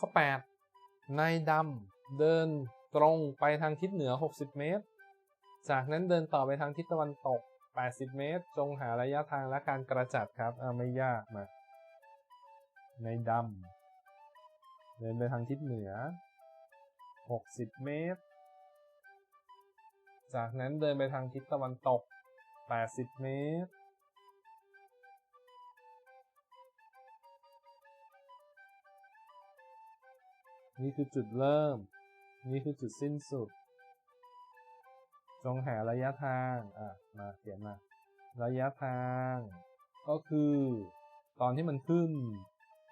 ข้อ8ในดำเดินตรงไปทางทิศเหนือ 60 เมตร จากนั้นเดินต่อไปทางทิศตะวันตก 80 เมตร จงหาระยะทางและการกระจัดครับอ่าไม่ยากมาในดำเดินไปทางทิศเหนือ 60 เมตร จากนั้นเดินไปทางทิศตะวันตก 80 เมตร นี่คือจุดเริ่ม นี่คือจุดสิ้นสุด จงหาระยะทาง อะ มาเขียนมา ระยะทาง ก็คือ ตอนที่มันขึ้น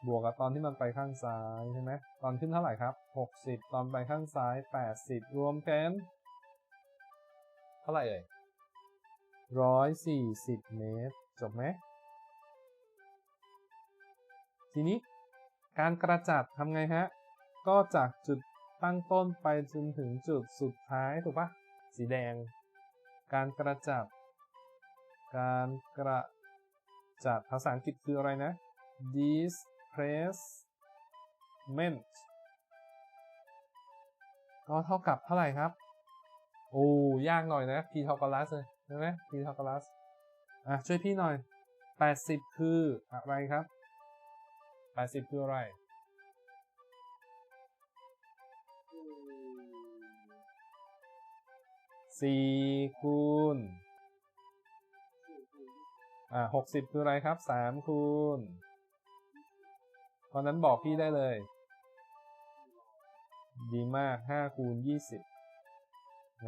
บวกกับตอนที่มันไปข้างซ้ายใช่ไหมตอนขึ้นเท่าไหร่ครับ 60 ตอนไปข้างซ้าย 80 รวมเป็นเท่าไหร่เอ่ย140เมตร จบไหม ทีนี้การกระจัดทำไงฮะ ก็จากจุดตั้งต้นไปจนถึงจุดสุดท้ายถูกปะสีแดง การกระจัดการกระจัดภาษาอังกฤษคืออะไรนะ displacement ก็เท่ากับเท่าไหร่ครับ โอ้ยากหน่อยนะ p เท่ากับ s เลยใช่ไหม p เท่ากับ s อะ ช่วยพี่หน่อย 80 คืออะไรครับ 80 คืออะไร สี่คูณอ่าหกสิบคืออะไรครับสามคูณเพราะนั้นบอกพี่ได้เลย ดีมากห้าคูณยี่สิบ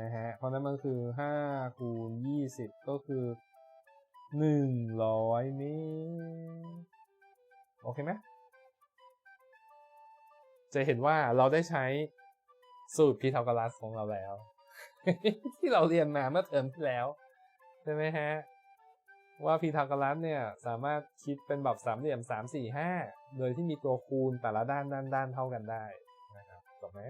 นะฮะเพราะนั้นมันคือห้าคูณยี่สิบก็คือหนึ่งร้อยเมตรโอเคไหมจะเห็นว่าเราได้ใช้สูตรพีทาโกรัสของเราแล้ว ที่เราเรียนมาเมื่อเทอมที่แล้ว ใช่ไหมฮะ ว่าพีทาโกรัสเนี่ยสามารถคิดเป็นแบบสามเหลี่ยมสามสี่ห้าโดยที่มีตัวคูณแต่ละด้านด้านด้านเท่ากันได้นะครับถูกไหม